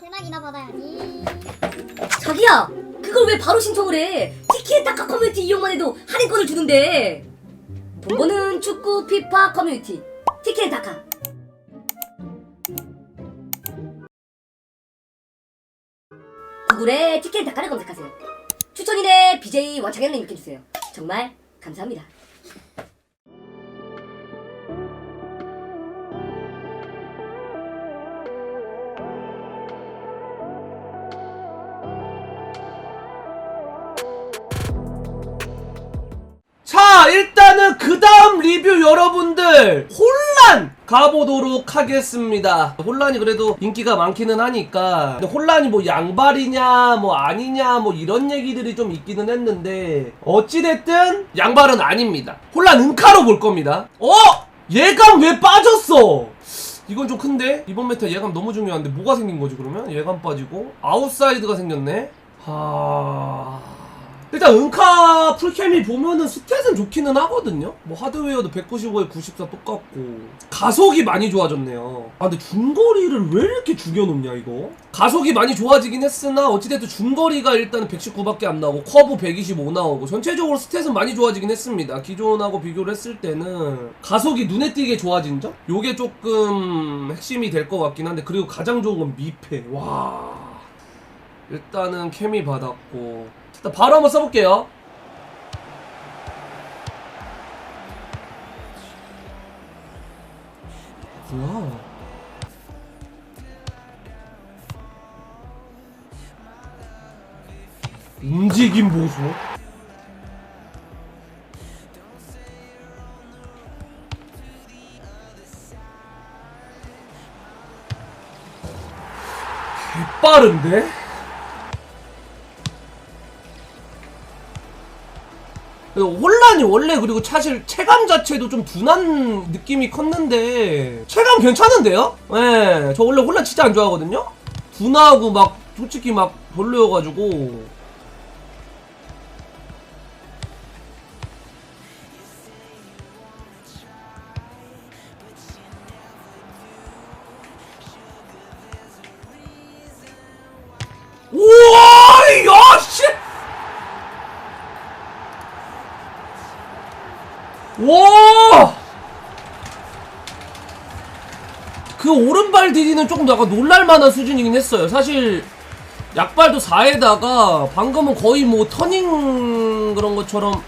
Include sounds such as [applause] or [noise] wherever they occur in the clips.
대낙이나 받아야지. 자기야 그걸 왜 바로 신청을 해? 티키타카 커뮤니티 이용만 해도 할인권을 주는데. 본거는 축구 피파 커뮤니티. 티키타카 구글에 티키타카를 검색하세요. 추천인의 BJ 원창현을 입력해주세요. 정말 감사합니다 일단은 그 다음 리뷰 여러분들 혼란 가보도록 하겠습니다 혼란이 그래도 인기가 많기는 하니까 혼란이 뭐 양발이냐 뭐 아니냐 뭐 이런 얘기들이 좀 있기는 했는데 어찌됐든 양발은 아닙니다 혼란 은카로 볼 겁니다 어? 예감 왜 빠졌어 이건 좀 큰데? 이번 메타 예감 너무 중요한데 뭐가 생긴 거지 그러면? 예감 빠지고 아웃사이드가 생겼네? 하... 일단 은카 풀캠이 보면은 스탯은 좋기는 하거든요. 뭐 하드웨어도 195에 94 똑같고. 가속이 많이 좋아졌네요. 아 근데 중거리를 왜 이렇게 죽여놓냐 이거? 가속이 많이 좋아지긴 했으나 어찌됐든 중거리가 일단은 119밖에 안 나오고 커브 125 나오고 전체적으로 스탯은 많이 좋아지긴 했습니다. 기존하고 비교를 했을 때는 가속이 눈에 띄게 좋아진 점? 요게 조금 핵심이 될 것 같긴 한데 그리고 가장 좋은 건 미패 와. 일단은 케미 받았고 바로 한번 써볼게요. 뭐야 움직임 보소. 개빠른데? 혼란이 원래 그리고 사실 체감 자체도 좀 둔한 느낌이 컸는데 체감 괜찮은데요? 예, 저 원래 혼란 진짜 안 좋아하거든요? 둔하고 막 솔직히 막 별로여가지고 그 오른발 디디는 조금 약간 놀랄만한 수준이긴 했어요. 사실 약발도 4에다가 방금은 거의 뭐 터닝 그런 것처럼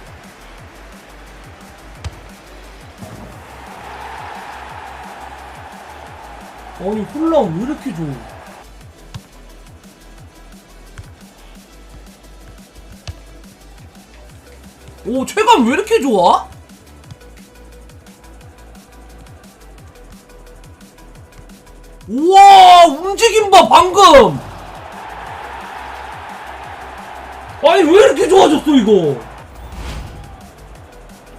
아니 홀라 왜 이렇게 좋아? 오 체감 왜 이렇게 좋아? 우와 움직임 봐 방금! 아니 왜 이렇게 좋아졌어 이거?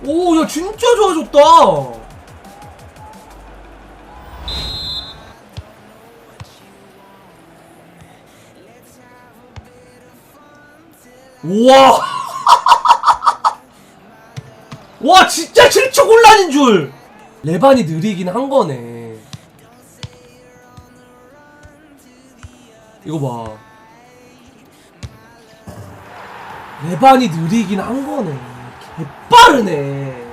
오 야 진짜 좋아졌다! 우와! [laughs] 와 진짜 7초 곤란인 줄! 레반이 느리긴 한 거네 이거 봐. 레반이 느리긴 한 거네. 개빠르네?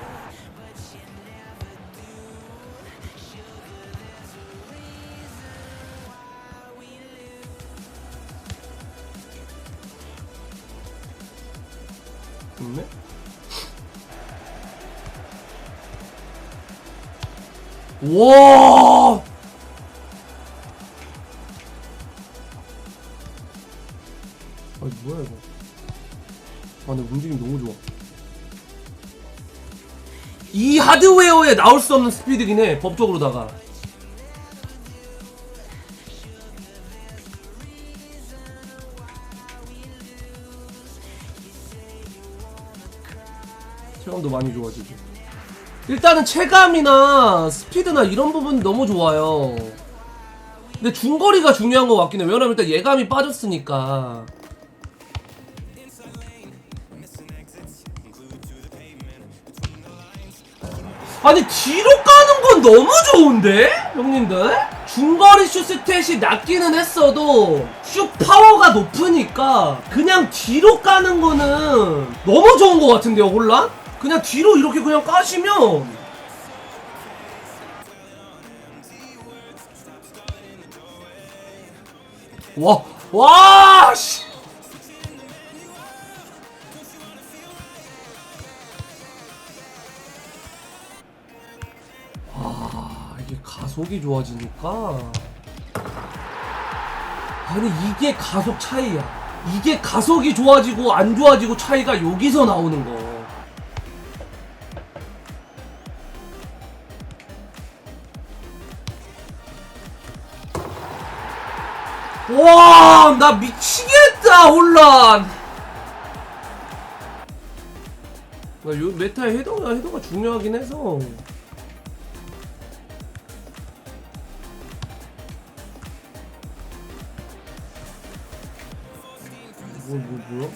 와 근데 움직임 너무 좋아. 이 하드웨어에 나올 수 없는 스피드긴 해 법적으로다가. 체감도 많이 좋아지고. 일단은 체감이나 스피드나 이런 부분 너무 좋아요. 근데 중거리가 중요한 것 같긴 해. 왜냐면 일단 예감이 빠졌으니까 아니 뒤로 까는 건 너무 좋은데 형님들 중거리 슛 스탯이 낮기는 했어도 슛 파워가 높으니까 그냥 뒤로 까는 거는 너무 좋은 것 같은데요 혼란? 그냥 뒤로 이렇게 그냥 까시면 와, 와, 씨. 속이 좋아지니까. 아니, 이게 가속 차이야. 이게 가속이 좋아지고 안 좋아지고 차이가 여기서 나오는 거. 와, 나 미치겠다, 혼란. 메타의 헤더가 헤더가 중요하긴 해서. 뭐, 뭐, 뭐야?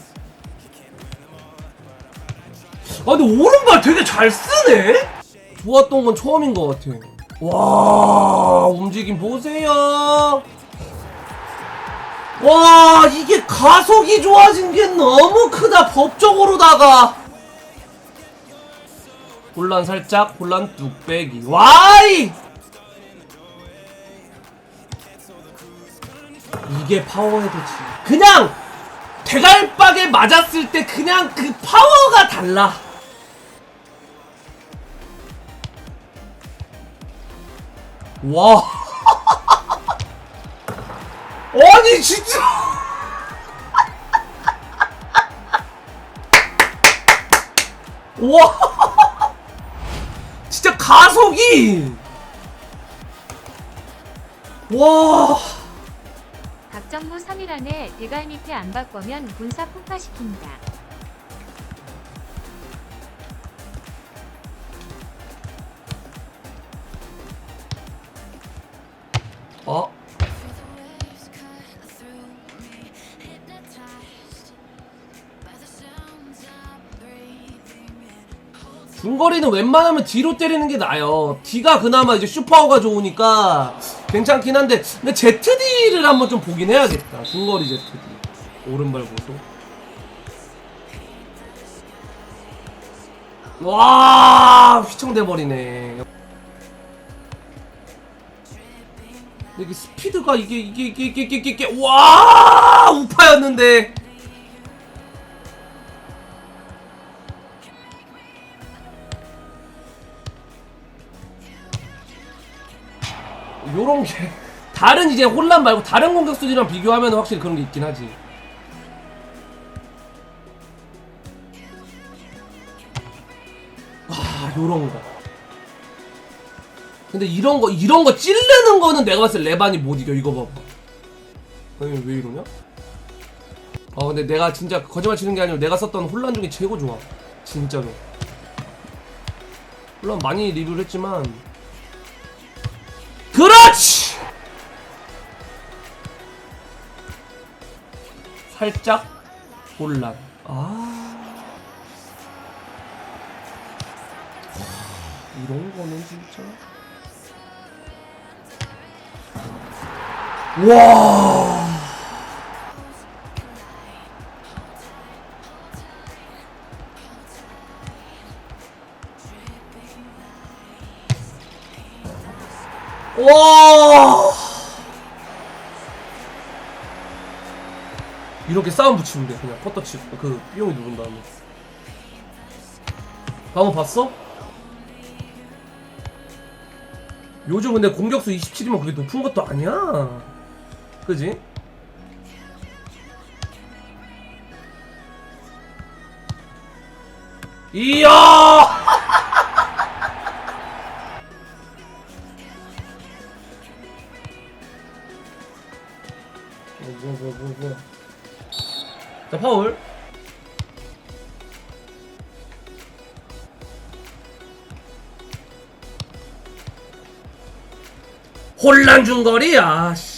아, 근데 오른발 되게 잘 쓰네? 좋았던 건 처음인 것 같아. 와, 움직임 보세요. 와 이게 가속이 좋아진 게 너무 크다 법적으로다가 혼란 살짝 혼란 뚝배기 와이 이게 파워헤드지 그냥 대갈박에 맞았을 때 그냥 그 파워가 달라. 와. [laughs] 아니 진짜. [laughs] 와. 진짜 가속이. 와 박정무 3일 안에 대갈 밑에 안 바꾸면 군사 폭파시킵니다. 어? 중거리는 웬만하면 뒤로 때리는 게 나아요. D가 그나마 이제 슈퍼가 좋으니까 괜찮긴 한데 근데 ZD를 한번 좀 보긴 해야겠다. 중거리 ZD. 오른발 보소. 와 휘청돼 버리네. 근데 이게 스피드가 이게 이게 이게 이게 이게, 이게 와 우파였는데 요런 게 [laughs] 다른 이제 혼란 말고 다른 공격수들이랑 비교하면 확실히 그런 게 있긴 하지. 아 요런 거. 근데 이런 거 이런 거 찌르는 거는 내가 봤을 때 레반이 못 이겨 이거 봐봐. 아니 왜 이러냐? 아 근데 내가 진짜 거짓말 치는 게 아니라 내가 썼던 혼란 중에 최고 좋아. 진짜로. 물론 많이 리뷰를 했지만 살짝 혼란. 아. 이런 거는 진짜. 와. 와. 이렇게 싸움 붙이면 돼. 그냥 퍼터 치고. 그 삐용이 누른 다음에. 방금 봤어? 요즘 근데 공격수 27이면 그게 높은 것도 아니야. 그지? 이야! 뭐야 뭐야 뭐야 뭐야 자 파울. 혼란 중거리? 아씨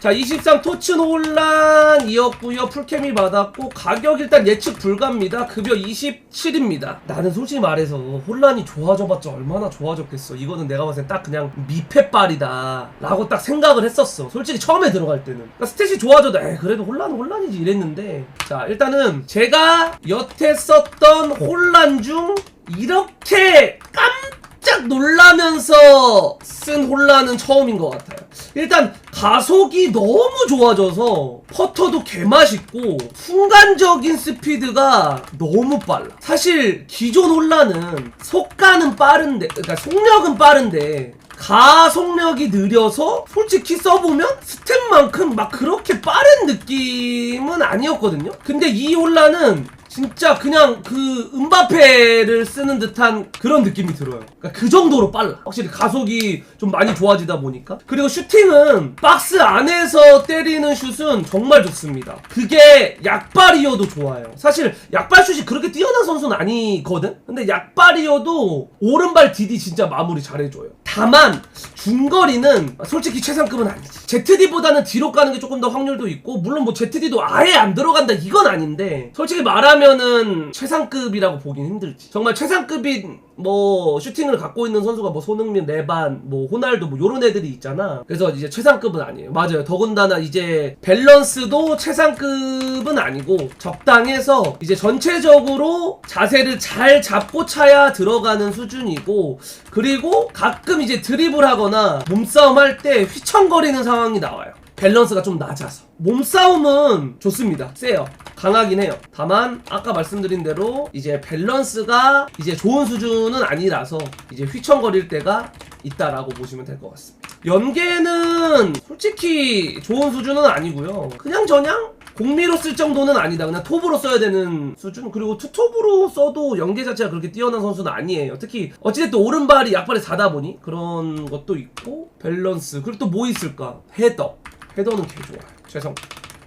자, 23 토츠 논란이었고요. 풀캠이 받았고 가격 일단 예측 불가입니다. 급여 27입니다. 나는 솔직히 말해서 혼란이 좋아져봤자 얼마나 좋아졌겠어. 이거는 내가 봤을 때 딱 그냥 미패빨이다. 라고 딱 생각을 했었어. 솔직히 처음에 들어갈 때는. 그러니까 스탯이 좋아져도 에 그래도 혼란은 혼란이지 이랬는데 자 일단은 제가 여태 썼던 혼란 중 이렇게 깜짝 놀라면서 쓴 혼란은 처음인 것 같아요. 일단 가속이 너무 좋아져서 퍼터도 개맛있고 순간적인 스피드가 너무 빨라. 사실 기존 혼란은 속가는 빠른데 그러니까 속력은 빠른데 가속력이 느려서 솔직히 써보면 스텝만큼 막 그렇게 빠른 느낌은 아니었거든요. 근데 이 혼란은 진짜 그냥 그 음바페를 쓰는 듯한 그런 느낌이 들어요. 그러니까 그 정도로 빨라. 확실히 가속이 좀 많이 좋아지다 보니까. 그리고 슈팅은 박스 안에서 때리는 슛은 정말 좋습니다. 그게 약발이어도 좋아요. 사실 약발 슛이 그렇게 뛰어난 선수는 아니거든? 근데 약발이어도 오른발 디디 진짜 마무리 잘해줘요. 다만 중거리는 솔직히 최상급은 아니지. ZD보다는 뒤로 가는 게 조금 더 확률도 있고 물론 뭐 ZD도 아예 안 들어간다 이건 아닌데 솔직히 말하면은 최상급이라고 보긴 힘들지. 정말 최상급인 뭐 슈팅을 갖고 있는 선수가 뭐 손흥민, 레반, 뭐 호날두 뭐 요런 애들이 있잖아. 그래서 이제 최상급은 아니에요. 맞아요. 더군다나 이제 밸런스도 최상급은 아니고 적당해서 이제 전체적으로 자세를 잘 잡고 차야 들어가는 수준이고 그리고 가끔 이제 드리블 하거나 몸싸움 할 때 휘청거리는 상황이 나와요. 밸런스가 좀 낮아서. 몸싸움은 좋습니다. 세요. 강하긴 해요. 다만 아까 말씀드린 대로 이제 밸런스가 이제 좋은 수준은 아니라서 이제 휘청거릴 때가 있다라고 보시면 될 것 같습니다. 연계는 솔직히 좋은 수준은 아니고요. 그냥 저냥 공미로 쓸 정도는 아니다. 그냥 톱으로 써야 되는 수준. 그리고 투톱으로 써도 연계 자체가 그렇게 뛰어난 선수는 아니에요. 특히 어찌됐든 오른발이 약발이 4다 보니 그런 것도 있고 밸런스. 그리고 또 뭐 있을까? 헤더. 헤더는 개 좋아요. 최성.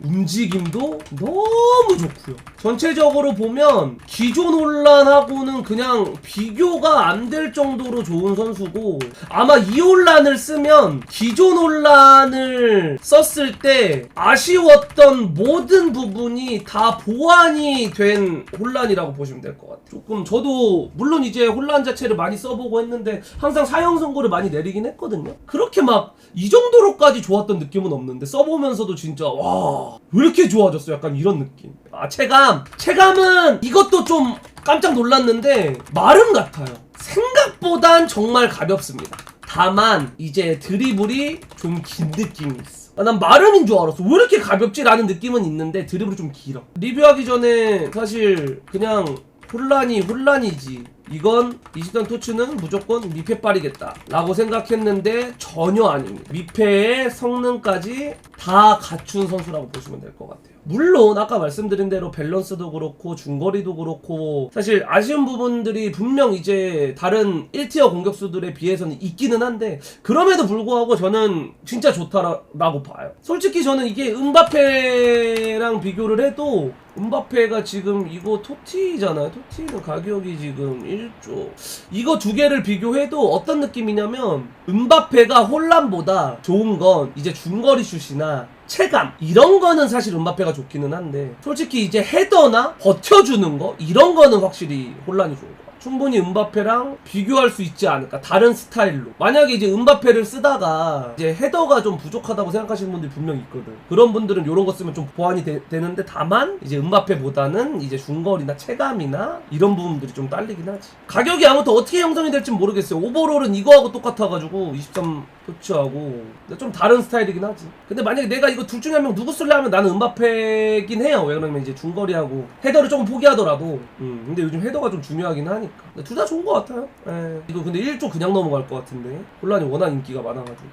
움직임도 너무 좋고요. 전체적으로 보면 기존 혼란하고는 그냥 비교가 안 될 정도로 좋은 선수고 아마 이 혼란을 쓰면 기존 혼란을 썼을 때 아쉬웠던 모든 부분이 다 보완이 된 혼란이라고 보시면 될 것 같아요. 조금 저도 물론 이제 혼란 자체를 많이 써보고 했는데 항상 사형 선고를 많이 내리긴 했거든요. 그렇게 막 이 정도로까지 좋았던 느낌은 없는데 써보면서도 진짜 와왜 이렇게 좋아졌어? 약간 이런 느낌. 아 체감 체감은 이것도 좀 깜짝 놀랐는데 마름 같아요. 생각보단 정말 가볍습니다. 다만 이제 드리블이 좀 긴 느낌이 있어. 아, 난 마름인 줄 알았어. 왜 이렇게 가볍지 라는 느낌은 있는데 드리블이 좀 길어. 리뷰하기 전에 사실 그냥 혼란이 혼란이지. 이건 20단 토츠는 무조건 미패빨이겠다 라고 생각했는데 전혀 아닙니다. 미패의 성능까지 다 갖춘 선수라고 보시면 될 것 같아요. 물론 아까 말씀드린 대로 밸런스도 그렇고 중거리도 그렇고 사실 아쉬운 부분들이 분명 이제 다른 1티어 공격수들에 비해서는 있기는 한데 그럼에도 불구하고 저는 진짜 좋다라고 봐요. 솔직히 저는 이게 음바페랑 비교를 해도 음바페가 지금 이거 토티잖아요. 토티는 가격이 지금 1조. 이거 두 개를 비교해도 어떤 느낌이냐면 음바페가 혼란보다 좋은 건 이제 중거리 슛이나 체감 이런 거는 사실 음바페가 좋기는 한데 솔직히 이제 헤더나 버텨주는 거 이런 거는 확실히 혼란이 좋은 거. 충분히 음바페랑 비교할 수 있지 않을까 다른 스타일로. 만약에 이제 음바페를 쓰다가 이제 헤더가 좀 부족하다고 생각하시는 분들이 분명 있거든. 그런 분들은 이런 거 쓰면 좀 보완이 되, 는데 다만 이제 음바페보다는 이제 중거리나 체감이나 이런 부분들이 좀 딸리긴 하지. 가격이 아무튼 어떻게 형성이 될지 모르겠어요. 오버롤은 이거하고 똑같아가지고 23 토치하고 근데 좀 다른 스타일이긴 하지. 근데 만약에 내가 이거 둘 중에 한 명 누구 쓸래 하면 나는 음바페긴 해요. 왜 그러면 이제 중거리하고 헤더를 조금 포기하더라도. 음 근데 요즘 헤더가 좀 중요하긴 하니까. 둘 다 좋은 것 같아요. 예. 이거 근데 1조 그냥 넘어갈 것 같은데. 혼란이 워낙 인기가 많아가지고.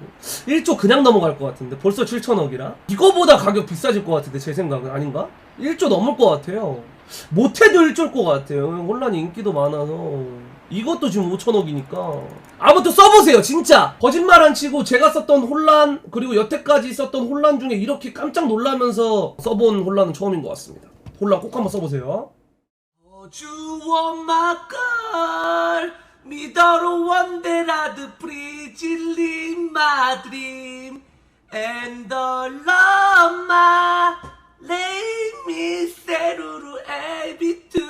1조 그냥 넘어갈 것 같은데. 벌써 7천억이라? 이거보다 가격 비싸질 것 같은데 제 생각은. 아닌가? 1조 넘을 것 같아요. 못해도 1조일 것 같아요. 혼란이 인기도 많아서 이것도 지금 5천억이니까. 아무튼 써보세요 진짜. 거짓말 안 치고 제가 썼던 혼란 그리고 여태까지 썼던 혼란 중에 이렇게 깜짝 놀라면서 써본 혼란은 처음인 것 같습니다. 혼란 꼭 한번 써보세요. 주워 막걸 미더로 원데라드 프리질린 마드림 settle to A, B, to